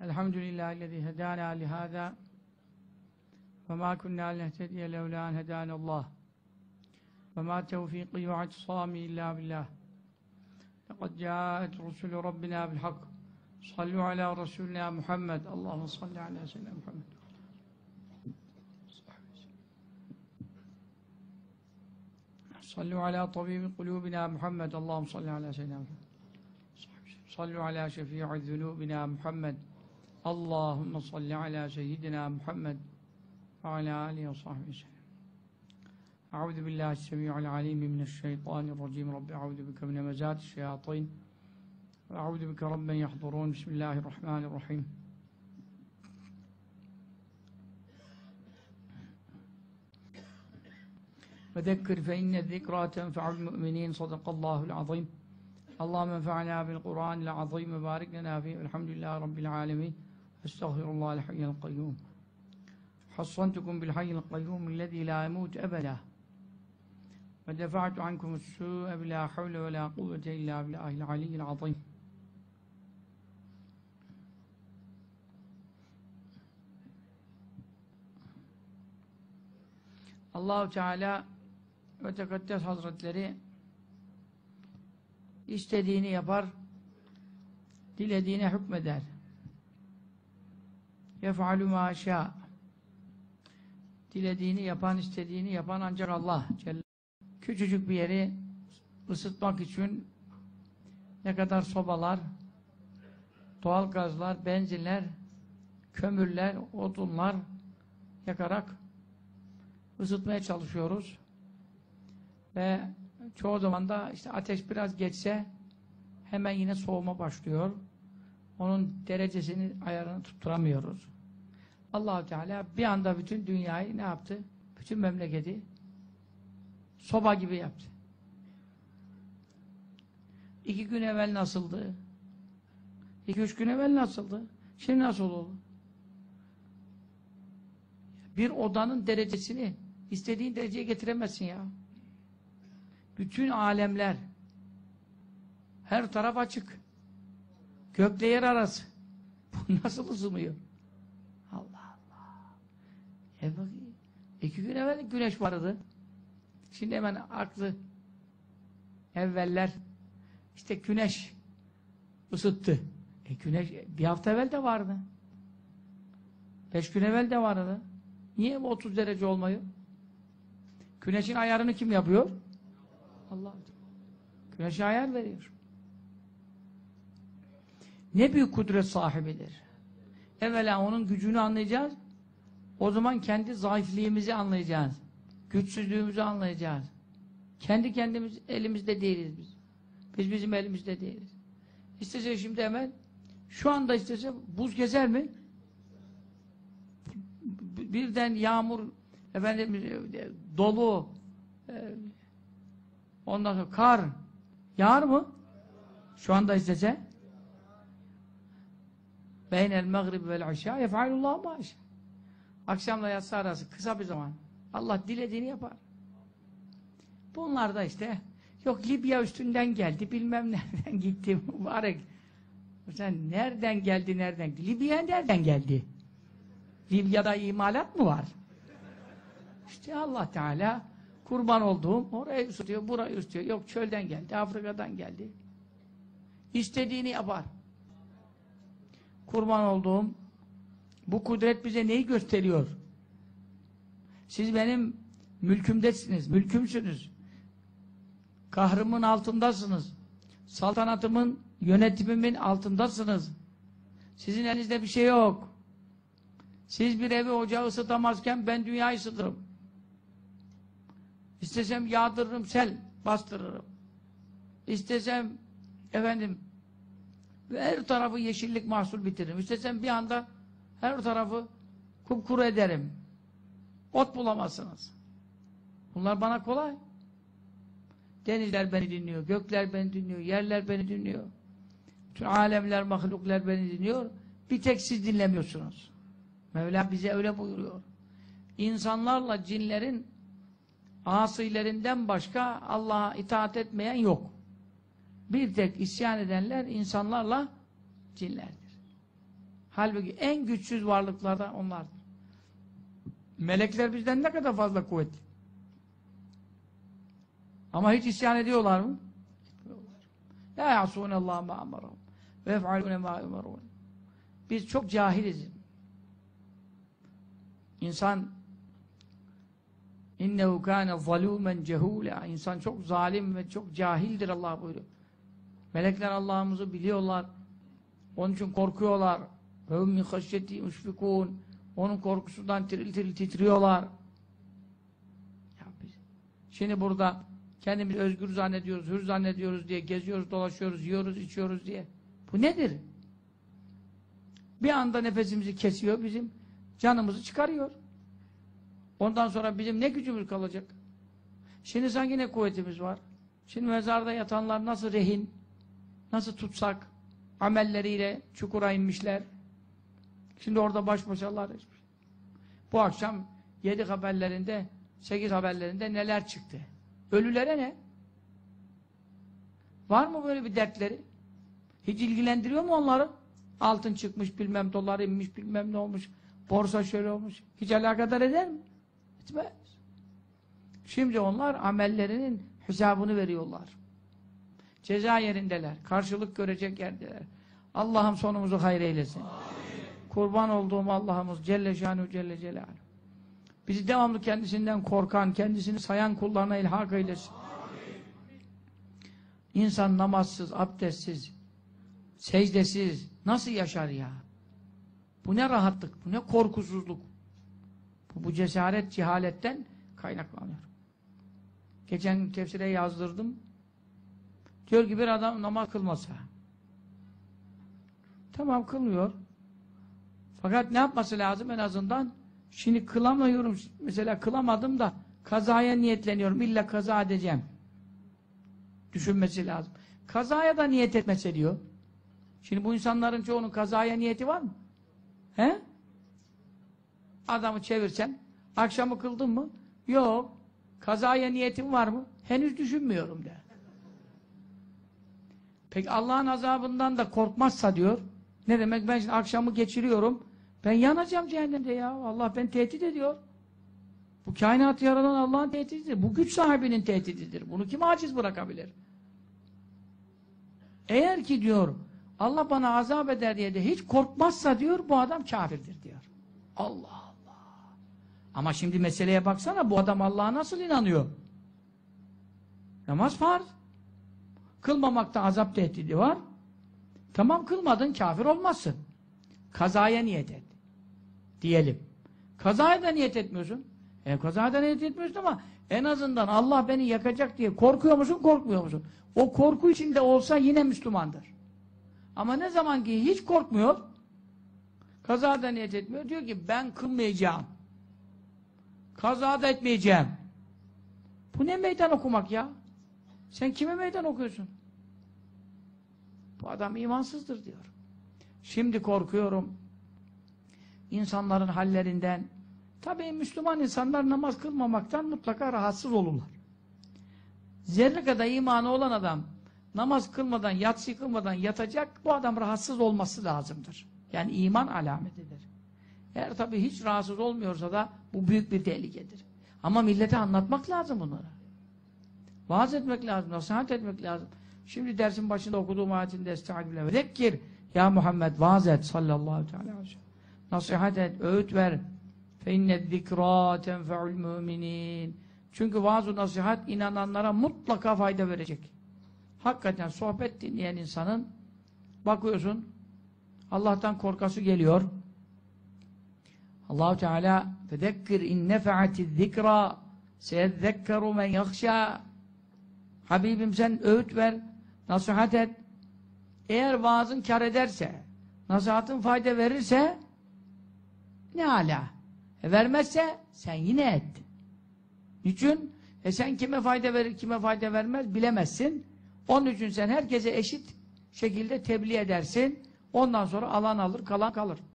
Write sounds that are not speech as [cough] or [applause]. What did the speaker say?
الحمد لله الذي هدانا لهذا وما كنا لنهتدي لولا أن هدانا الله. وما توفيقي واعتصامي إلا بالله. لقد جاءت رسل ربنا بالحق. صلوا على رسولنا محمد. اللهم صل على سيدنا محمد. صلوا على طبيب قلوبنا محمد. اللهم صل على سيدنا محمد. صلوا على شفيع ذنوبنا محمد. اللهم صل على سيدنا محمد وعلى آله وصحبه وسلم. أعوذ بالله السميع العليم من الشيطان الرجيم. رب أعوذ بك من مزات الشياطين. وأعوذ بك رب يحضرون. بسم الله الرحمن الرحيم. وذكر فإن الذكرى تنفع المؤمنين. صدق الله العظيم. اللهم انفعنا بالقرآن العظيم. وبارك لنا فيه. الحمد لله رب العالمين. أستغفر الله الحي القيوم. حصنتكم بالحي القيوم الذي لا يموت أبدا. ودفعت عنكم السوء بلا حول ولا قوة إلا بالله العلي العظيم. Allahu Teala ve Tekaddes Hazretleri istediğini yapar, dilediğine hükmeder. Yef'alü mâ şâ. Dilediğini yapan, istediğini yapan ancak Allah. Küçücük bir yeri ısıtmak için ne kadar sobalar, doğal gazlar, benzinler, kömürler, odunlar yakarak ısıtmaya çalışıyoruz. Ve çoğu zaman da işte ateş biraz geçse hemen yine soğuma başlıyor. Onun derecesini, ayarını tutturamıyoruz. Allahu Teala bir anda bütün dünyayı ne yaptı? Bütün memleketi soba gibi yaptı. İki gün evvel nasıldı? İki üç gün evvel nasıldı? Şimdi nasıl oldu? Bir odanın derecesini istediğin dereceye getiremezsin ya. Bütün alemler her taraf açık. Gökle yer arası. [laughs] Bu nasıl ısınıyor? Allah Allah. E bak, iki gün evvel güneş vardı. Şimdi hemen aklı evveller işte güneş ısıttı. E güneş bir hafta evvel de vardı. Beş gün evvel de vardı. Niye bu 30 derece olmuyor? Güneşin ayarını kim yapıyor? Allah. Güneşe ayar veriyor. Ne büyük kudret sahibidir. Evvela onun gücünü anlayacağız. O zaman kendi zayıflığımızı anlayacağız. Güçsüzlüğümüzü anlayacağız. Kendi kendimiz elimizde değiliz biz. Biz bizim elimizde değiliz. İstese şimdi hemen şu anda istese buz gezer mi? Birden yağmur efendim dolu ondan sonra kar yağar mı? Şu anda istese beynel mağrib vel aşağı yef'alullah maşa akşamla yatsı arası kısa bir zaman Allah dilediğini yapar. Bunlar da işte yok Libya üstünden geldi bilmem [laughs] nereden gitti mübarek. Sen nereden geldi nereden? Libya nereden geldi? Libya'da imalat mı var? İşte Allah Teala kurban olduğum orayı ısıtıyor, burayı ısıtıyor. Yok çölden geldi, Afrika'dan geldi. İstediğini yapar. Kurban olduğum bu kudret bize neyi gösteriyor? Siz benim mülkümdesiniz, mülkümsünüz. Kahrımın altındasınız. Saltanatımın, yönetimimin altındasınız. Sizin elinizde bir şey yok. Siz bir evi ocağı ısıtamazken ben dünyayı ısıtırım. İstesem yağdırırım, sel bastırırım. İstesem efendim her tarafı yeşillik mahsul bitiririm. İstesem bir anda her tarafı kupkuru ederim. Ot bulamazsınız. Bunlar bana kolay. Denizler beni dinliyor, gökler beni dinliyor, yerler beni dinliyor. Bütün alemler, mahluklar beni dinliyor. Bir tek siz dinlemiyorsunuz. Mevla bize öyle buyuruyor. İnsanlarla cinlerin asilerinden başka Allah'a itaat etmeyen yok. Bir tek isyan edenler insanlarla cinlerdir. Halbuki en güçsüz varlıklardan onlardır. Melekler bizden ne kadar fazla kuvvetli. Ama hiç isyan ediyorlar mı? La yasûnallâhe mâ amarahum ve yef'alûne mâ yumarûn. Biz çok cahiliz. İnsan innehu kâne zalûmen cehûlâ. İnsan çok zalim ve çok cahildir Allah buyuruyor. Melekler Allah'ımızı biliyorlar. Onun için korkuyorlar. Min haşyeti müşfikûn. Onun korkusundan tiril tiril titriyorlar. Şimdi burada kendimizi özgür zannediyoruz, hür zannediyoruz diye geziyoruz, dolaşıyoruz, yiyoruz, içiyoruz diye. Bu nedir? Bir anda nefesimizi kesiyor bizim, canımızı çıkarıyor. Ondan sonra bizim ne gücümüz kalacak? Şimdi sanki ne kuvvetimiz var? Şimdi mezarda yatanlar nasıl rehin, nasıl tutsak, amelleriyle çukura inmişler. Şimdi orada baş başalar. Bu akşam yedi haberlerinde, sekiz haberlerinde neler çıktı? Ölülere ne? Var mı böyle bir dertleri? Hiç ilgilendiriyor mu onları? Altın çıkmış, bilmem dolar inmiş, bilmem ne olmuş, borsa şöyle olmuş. Hiç alakadar eder mi? Etmez. Şimdi onlar amellerinin hesabını veriyorlar. Ceza yerindeler. Karşılık görecek yerdeler. Allah'ım sonumuzu hayır eylesin. Kurban olduğum Allah'ımız Celle Şanuhu Celle Celaluhu. Bizi devamlı kendisinden korkan, kendisini sayan kullarına ilhak eylesin. İnsan namazsız, abdestsiz, secdesiz nasıl yaşar ya? Bu ne rahatlık, bu ne korkusuzluk. Bu, bu cesaret cehaletten kaynaklanıyor. Geçen tefsire yazdırdım. Diyor ki bir adam namaz kılmasa. Tamam kılmıyor. Fakat ne yapması lazım en azından? Şimdi kılamıyorum. Mesela kılamadım da kazaya niyetleniyorum. İlla kaza edeceğim. Düşünmesi lazım. Kazaya da niyet etmese diyor. Şimdi bu insanların çoğunun kazaya niyeti var mı? He? Adamı çevirsen akşamı kıldın mı? Yok. Kazaya niyetim var mı? Henüz düşünmüyorum der. Peki Allah'ın azabından da korkmazsa diyor. Ne demek? Ben şimdi akşamı geçiriyorum. Ben yanacağım cehennemde ya. Allah beni tehdit ediyor. Bu kainatı yaradan Allah'ın tehdididir. Bu güç sahibinin tehdididir. Bunu kim aciz bırakabilir? Eğer ki diyor Allah bana azap eder diye de hiç korkmazsa diyor bu adam kafirdir diyor. Allah Allah. Ama şimdi meseleye baksana bu adam Allah'a nasıl inanıyor? Namaz farz. Kılmamakta azap tehdidi var. Tamam kılmadın kafir olmazsın. Kazaya niyet et. Diyelim. Kazaya da niyet etmiyorsun. E kazaya da niyet etmiyorsun ama en azından Allah beni yakacak diye korkuyor musun, korkmuyor musun? O korku içinde olsa yine Müslümandır. Ama ne zaman ki hiç korkmuyor, kazada niyet etmiyor, diyor ki ben kılmayacağım. Kaza da etmeyeceğim. Bu ne meydan okumak ya? Sen kime meydan okuyorsun? Bu adam imansızdır diyor. Şimdi korkuyorum insanların hallerinden. Tabii Müslüman insanlar namaz kılmamaktan mutlaka rahatsız olurlar. Zerre kadar imanı olan adam namaz kılmadan, yatsı kılmadan yatacak, bu adam rahatsız olması lazımdır. Yani iman alametidir. Eğer tabii hiç rahatsız olmuyorsa da bu büyük bir tehlikedir. Ama millete anlatmak lazım bunları. Vaaz etmek lazım, nasihat etmek lazım. Şimdi dersin başında okuduğum ayetinde estağfirullah ve zekkir ya Muhammed vaaz et sallallahu aleyhi ve sellem. Nasihat et, öğüt ver. Fe inne zikra tenfe'ul müminin. Çünkü vaaz nasihat inananlara mutlaka fayda verecek. Hakikaten sohbet dinleyen insanın bakıyorsun Allah'tan korkası geliyor. Allahu Teala fezekkir in nefa'atiz zikra seyezekkeru men yakhşa Habibim sen öğüt ver, nasihat et. Eğer vaazın kar ederse, nasihatın fayda verirse ne ala. E vermezse sen yine et. Niçin? E sen kime fayda verir, kime fayda vermez bilemezsin. Onun için sen herkese eşit şekilde tebliğ edersin. Ondan sonra alan alır, kalan kalır.